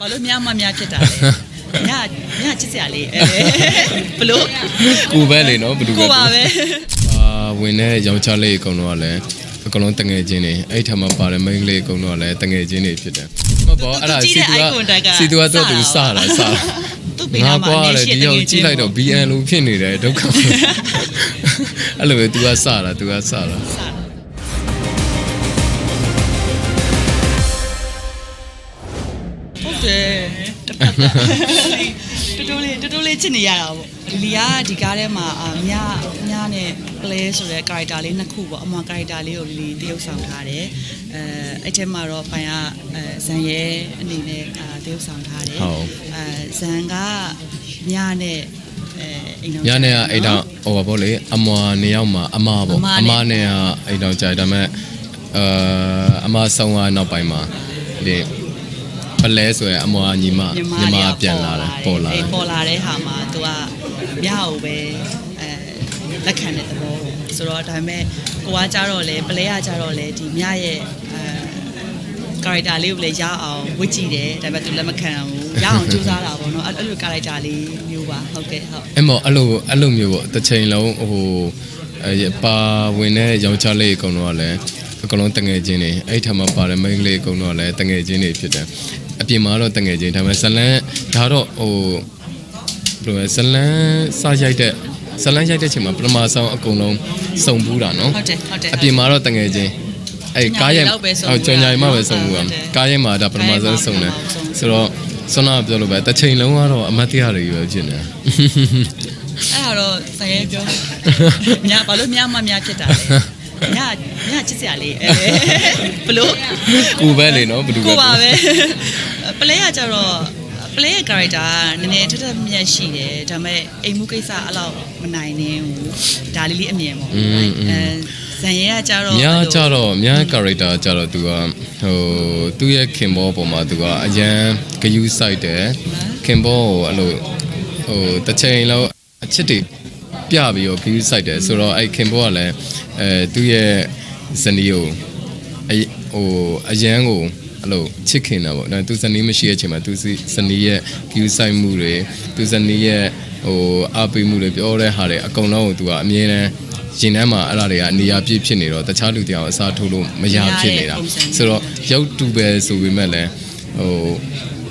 ဘာလို့များမများဖြစ်တာလဲညညချစ်စရာလေးအဲဘလို့ကိုပဲလေနော်ဘယ်သူပဲကိုပါပဲအာဝင်တဲ့ယောက်ျားလေးအကုန်လုံးကလည်းအကုန်လုံးတငယ်ချင်းတွေအဲ့ထက်မှပါတဲ့မိန်းကလေးအကုန်လုံးကလည်းတငယ်ချင်းတွေဖြစ်တယ်မဟုတ်ပါဘူးအဲ့ဒါစီတူကစီတူကတော့သူစတာစတာသူ့ဘေးငါနားမှာကွာနေလေရှိဒီတဲ့ရောက်ငယ်ကြည့်လိုက်တော့ BN လို့ဖြစ်နေတယ်ဒုက္ခအဲ့လိုပဲ तू ကစတာ तू ကစတာဟုတ် တစ်ဖက်ကတူတူလေးတူတူလေးချစ်နေရတာပေါ့လီယာဒီကားထဲမှာအာမြမြနဲ့ play ဆိုတဲ့ character လေးနှစ်ခုပေါ့အမွန် character လေးကိုလီတရုပ်ဆောင်ထားတယ်အဲအဲ့ထဲမှာတော့ပိုင်ကအဲဇန်ရဲအနေနဲ့အာတရုပ်ဆောင်ထားတယ်ဟုတ်အဲဇန်ကမြနဲ့အဲအိမ်တော်ညနေကအိမ်တော့ဟိုပါဗောလေအမွာနေရောက်မှာအမပေါ့အမနဲ့အမနဲ့ကအိမ်တော့ကြာတယ်ဒါပေမဲ့အာအမဆုံးသွားနောက်ပိုင်းမှာဒီ ပလဲဆိုရယ်အမွာညီမညီမပြန်လာတယ်ပေါ်လာတယ်အေးပေါ်လာတဲ့ဟာမှာ तू ကမြကိုပဲအဲလက်ခံတဲ့သဘောပေါ့ဆိုတော့ဒါပေမဲ့ကိုကကြတော့လေပလဲကကြတော့လေဒီမြရဲ့အဲ character လေးကိုလည်းရအောင်ဝစ်ကြည့်တယ်ဒါပေမဲ့ तू လက်မခံဘူးရအောင်ကြိုးစားတာပေါ့နော်အဲ့အဲ့လို character လေးမျိုးပါဟုတ်ကဲ့ဟုတ်အဲ့မော်အဲ့လိုအဲ့လိုမျိုးပေါ့တစ်ချိန်လုံးဟိုအဲပါဝင်တဲ့ယောက်ျားလေးအကုန်လုံးကလည်း အကုန်လုံးတငယ်ချင်းတွေအဲ့ထက်မှပါတဲ့မိန်းကလေးအကုန်လုံးကလည်းတငယ်ချင်းတွေဖြစ်တယ်အပြင်မှာတော့တငယ်ချင်းဒါပေမဲ့ဇလန်းဒါတော့ဟိုဘယ်လိုလဲဇလန်းစရိုက်တဲ့ဇလန်းရိုက်တဲ့ချိန်မှာပထမဆုံးအကုန်လုံးစုံဘူးတာနော်ဟုတ်တယ်ဟုတ်တယ်အပြင်မှာတော့တငယ်ချင်းအဲ့ကားရိုက်လောက်ပဲစုံဘူးဟုတ်ကြောင်ညာမှပဲစုံဘူးဟုကတ်တယ်ကားရိုက်မှာဒါပထမဆုံးစုံတယ်ကားရိုက်မှာဆိုတော့ဆွမ်းနာပြောလို့ပဲတစ်ချိန်လုံးကတော့အမတ်တရားတွေပဲဖြစ်နေအဲ့ဒါတော့ဆရဲပြောမြဘာလို့မြမများဖြစ်တာလဲ ညညချစ်စရာလေးအဲဘလို့ကိုပဲလေနော်ဘယ်သူပဲကိုပါပဲပလဲကကြတော့ပလဲရဲ့ character ကနည်းနည်းထက်ထက်မြက်ရှိတယ်ဒါပေမဲ့အိမ်မှုကိစ္စအဲ့လောက်မနိုင်နေဘူးဒါလေးလေးအမြင်ပေါ့အဲဇန်ရဲကကြတော့များကြတော့များ character ကြတော့သူကဟိုသူ့ရဲ့ခင်ဘောပေါ်မှာသူကအရန်ဂယူးဆိုင်တယ်ခင်ဘောကိုအဲ့လိုဟိုတစ်ချိန်လုံးအချစ်တွေ ပြပြီးတော့ဂယူးဆိုင်တယ်ဆိုတော့အဲ့ခင်ဘောကလည်းအဲသူ့ရဲ့ဇနီးကိုအဟိုအရန်ကိုအဲ့လိုချစ်ခင်တာပေါ့ဒါသူဇနီးမရှိတဲ့အချိန်မှာသူဇနီးရဲ့ဂယူးဆိုင်မှုတွေသူဇနီးရဲ့ဟိုအားပေးမှုတွေပြောတဲ့ဟာတွေအကုန်လုံးကိုသူကအမြဲတမ်းရင်ထဲမှာအဲ့ဒါတွေကနေရာပြည့်ဖြစ်နေတော့တခြားလူတရားအစားထိုးလို့မရဖြစ်နေတာဆိုတော့ရုပ်တူပဲဆိုပေမဲ့လည်းဟို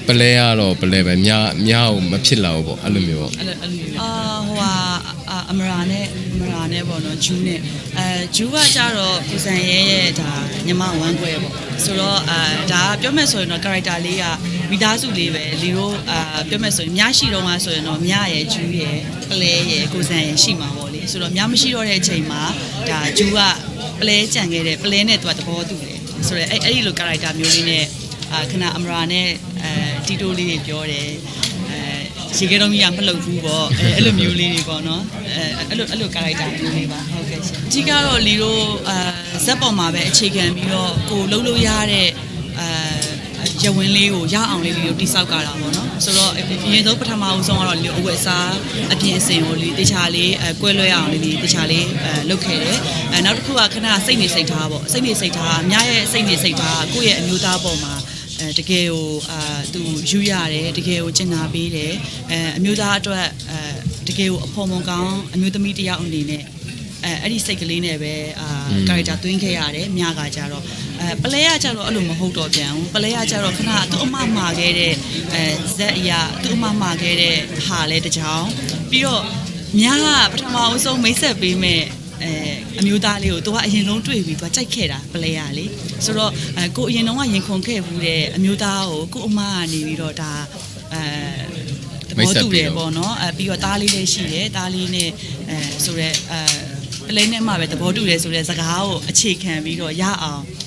ပလဲရတော့ပလဲပဲမြမြအောင်မဖြစ်လာဘူးပေါ့အဲ့လိုမျိုးပေါ့အဲ့လိုအဲ့လိုအာဟိုဟာ အာအမရာနဲ့အမရာနဲ့ပေါ့နော်ဂျူးနဲ့အဲဂျူးကကြတော့ပူဇန်ရဲရဲ့ဒါညီမဝမ်းခွဲပေါ့ဆိုတော့အာဒါကပြောမဲ့ဆိုရင်တော့ character လေးကမိသားစုလေးပဲလီတို့အာပြောမဲ့ဆိုရင်မြရှိတော့မှဆိုရင်တော့မြရဲ့ဂျူးရဲ့ပလဲရဲ့ကိုဇန်ရဲ့ရှိမှာပေါ့လေဆိုတော့မြမရှိတော့တဲ့အချိန်မှာဒါဂျူးကပလဲကြံခဲ့တဲ့ပလဲနဲ့သူကသဘောတူတယ်ဆိုတော့အဲ့အဲ့ဒီလို character မျိုးလေးနဲ့အာခဏအမရာနဲ့အဲတီတိုလေးတွေပြောတယ်အဲ ရေခဲတော့ကြီးကမလှုပ်ဘူးပေါ့အဲအဲ့လိုမျိုးလေးတွေပေါ့နော်အဲအဲ့လိုအဲ့လို character မျိုးလေးပါဟုတ်ကဲ့ရှင်အကြီးကတော့လီတို့အာဇက်ပေါ်မှာပဲအခြေခံပြီးတော့ကိုလှုပ်လို့ရတဲ့အာရဝင်းလေးကိုရအောင်လေးလီတို့တိဆောက်ကြတာပေါ့နော်ဆိုတော့အရင်ဆုံးပထမအဆုံးကတော့လီတို့အဝတ်အစားအပြင်အစင်ကိုလီတခြားလေးအဲကွဲလွဲအောင်လေးလီတခြားလေးအဲလုပ်ခဲ့တယ်အဲနောက်တစ်ခုကခဏစိတ်နေစိတ်ထားပေါ့စိတ်နေစိတ်ထားအများရဲ့စိတ်နေစိတ်ထားကိုယ့်ရဲ့အမျိုးသားပေါ်မှာ အဲတကယ်ကိုအာသူယူရတယ်တကယ်ကိုကျင်နာပေးတယ်အဲအမျိုးသားအတွက်အဲတကယ်ကိုအဖော်မွန်ကောင်းအမျိုးသမီးတစ်ယောက်အနေနဲ့အဲအဲ့ဒီစိတ်ကလေးနဲ့ပဲအာကာရက်တာသွင်းခဲ့ရတယ်မြကကြတော့အဲပလဲရကြတော့အဲ့လိုမဟုတ်တော့ပြန်ဘူးပလဲရကြတော့ခဏသူ့အမမှာခဲ့တဲ့အဲဇက်အရာသူ့အမမှာခဲ့တဲ့ဟာလဲတစ်ကြောင်ပြီးတော့မြကပထမအဆုံးမိတ်ဆက်ပေးမဲ့ အဲအမျိုးသားလေးကိုသူကအရင်ဆုံးတွေ့ပြီးသူကကြိုက်ခဲ့တာပလဲရလေဆိုတော့အဲကိုအရင်တော့ကရင်ခုန်ခဲ့ဘူးတဲ့အမျိုးသားကိုကိုအမကနေပြီးတော့ဒါအဲသဘောတူတယ်ပေါ့နော်အဲပြီးတော့တားလေးလေးရှိတယ်တားလေးနဲ့အဲဆိုတော့အဲပလဲနဲ့မှပဲသဘောတူတယ်ဆိုတဲ့စကားကိုအခြေခံပြီးတော့ရအောင်အဲတစ်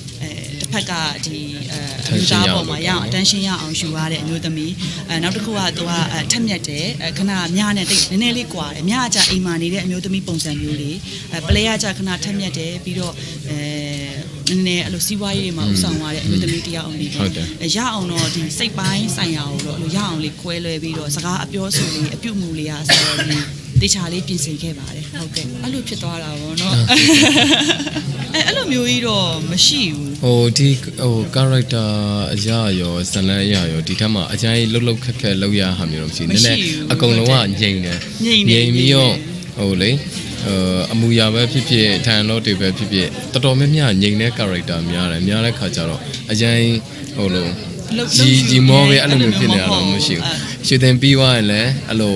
ဖက်ကဒီအဲအမျိုးသားပေါ်မှာရအောင် attention ရအောင်ယူရတဲ့အမျိုးသမီးအဲနောက်တစ်ခုကသူကအဲထက်မြက်တယ်အဲခဏမြနဲ့တိတ်နည်းနည်းလေးကွာတယ်မြကကြအိမ်မာနေတဲ့အမျိုးသမီးပုံစံမျိုးလေးအဲပလဲကကြခဏထက်မြက်တယ်ပြီးတော့အဲနည်းနည်းအဲ့လိုစီးပွားရေးတွေမှာဥဆောင်ရတဲ့အမျိုးသမီးတစ်ယောက်အနေနဲ့ဟုတ်တယ်ရအောင်တော့ဒီစိတ်ပိုင်းဆိုင်ရာကိုတော့အဲ့လိုရအောင်လေးခွဲလွဲပြီးတော့စကားအပြောဆိုလေးအပြုတ်မှုလေးအားဆိုတော့ဒီတေချာလေးပြင်ဆင်ခဲ့ပါတယ်ဟုတ်ကဲ့အဲ့လိုဖြစ်သွားတာပေါ့နော် အဲအဲ့လိုမျိုးကြီးတော့မရှိဘူးဟိုဒီဟို character အရာရောဇလန်အရာရောဒီထက်မှာအကျဉ်းလှုပ်လှုပ်ခက်ခက်လောက်ရဟာမျိုးတော့မရှိဘူးနည်းနည်းအကုန်လုံးကငြိမ်တယ်ငြိမ်နေပြီးတော့ဟိုလေဟိုအမူအရာပဲဖြစ်ဖြစ်ထန်တော့တွေပဲဖြစ်ဖြစ်တော်တော်များများငြိမ်တဲ့ character များတယ်များတဲ့ခါကျတော့အကျဉ်းဟိုလိုလှုပ်ဂျီဂျီမောပဲအဲ့လိုမျိုးဖြစ်နေတာတော့မရှိအဲ့ဘူးရွှေတင်ပြီးသွားရင်လည်းအဲ့လို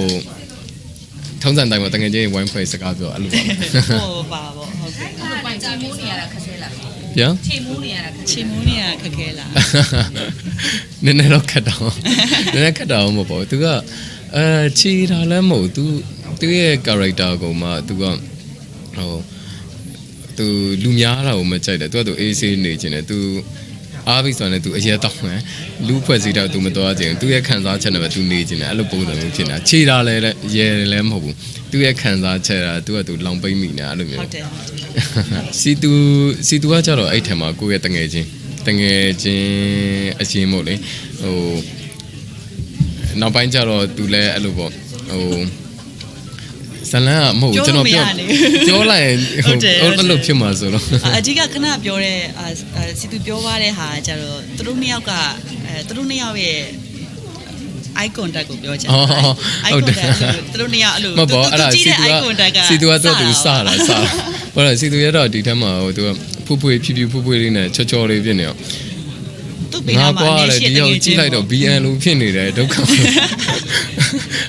ထုံးစံတိုင်းမှာတကယ်ချင်းဝိုင်းဖွဲ့စကားပြောအဲ့လိုပါဟိုပါပေါ့ဟုတ်ကဲ့အဲ့ဒါပိုင်ချေမိုးနေရတာခက်ခဲလားဗျာချေမိုးနေရတာခက်ချီမိုးနေရခက်ခဲလားနည်းနည်းတော့ခက်တော့နည်းနည်းခက်တော့မပေါ့သူကအဲချီတာလည်းမဟုတ်သူသူရဲ့ character ကိုမှသူကဟိုသူလူများတာကိုမကြိုက်တယ်သူကသူအေးဆေးနေခြင်းတယ်သူ အားပြီးဆိုရင်လည်းသူအရက်တောင်းတယ်လူဖွဲ့စည်းတော့သူမတော်ခြင်းသူရဲ့ခံစားချက်နဲ့ပဲသူနေခြင်းတယ်အဲ့လိုပုံစံမျိုးဖြစ်နေတာခြေတာလည်းရဲလည်းမဟုတ်ဘူးသူရဲ့ခံစားချက်ကသူကသူလောင်ပိတ်မိနေတာအဲ့လိုမျိုးဟုတ်တယ်ဟုတ်တယ်စီတူစီတူကကြတော့အဲ့ထက်မှာကိုယ့်ရဲ့တငယ်ချင်းတငယ်ချင်းအချင်းမို့လေဟိုနောက်ပိုင်းကျတော့သူလည်းအဲ့လိုပေါ့ဟို ဇလန်ကမဟုတ်ဘူးကျွန်တော်ပြောပြောလိုက်ရင်ဟိုအဲ့လိုဖြစ်မှာဆိုတော့အဓိကခဏပြောတဲ့အာအာစီသူပြောသွားတဲ့ဟာကျတော့သူတို့နှစ်ယောက်ကအဲသူတို့နှစ်ယောက်ရဲ့ eye contact ကိုပြောချင်အော် eye ဟုတ်တယ် contact အဲ့လိုသူတို့နှစ်ယောက်အဲ့လိုမပေါ့အဲ့ဒါကြည့်စီတဲ့တူ eye က contact ကစီတူကတော့သူစတာတာစတာဘာလဲစီတူရတော့ဒီထက်မှာဟိုသူကဖူးဖွေးဖြူဖြူဖူးဖွေးလေးနဲ့ချောချောလေးဖြစ်နေအောင်သူ့ပေးငါတာမှာကွာနေလေရှိဒီတဲ့ရောက်ငယ်ကြည့်လိုက်တော့ BN လို့ဖြစ်နေတယ်ဒုက္ခ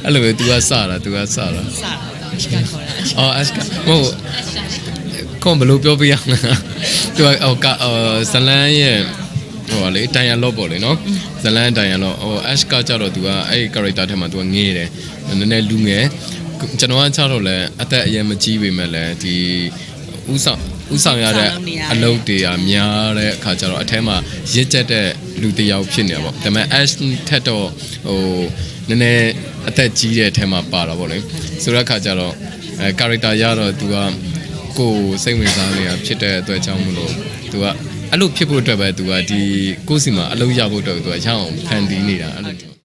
အဲ့လိုပဲ तू ကစတာ तू ကစတာစတာ အရှိကခေါ်တာအရှိအော်အစကမဟုတ်ကွန်ဘယ်လိုပြောပြရမလဲသူကဟိုကဇလန်ရဲ့ဟိုလေတိုင်ရလော့ပေါ့လေနော်ဇလန်တိုင်ရလော့ဟိုအရှကကြတော့သူကအဲ့ဒီ character ထဲမှာ तू ကငေးတယ်နည်းနည်းလူငယ်ကျွန်တော်ကချတော့လဲအသက်အရင်မကြီးပေမဲ့လည်းဒီဥဆောင်ဥဆောင်ရတဲ့အလုပ်တွေကများတဲ့အခါကျတော့အထဲမှာရစ်ကျက်တဲ့လူတစ်ယောက်ဖြစ်နေပါပေါ့ဒါပေမဲ့ Ash ထက်တော့ဟိုနည်းနည်း အသက်ကြီးတဲ့အထက်မှာပါတာပေါ့လေဆိုတော့အခါကျတော့အဲ character ရတော့သူကကိုယ်စိတ်ဝင်စားနေတာဖြစ်တဲ့အတွက်ကြောင့်မလို့သူကအဲ့လိုဖြစ်ဖို့အတွက်ပဲသူကဒီကိုယ်စီမှာအလုပ်ရဖို့အတွက်သူကရအောင်ဖန်တီးနေတာအဲ့လို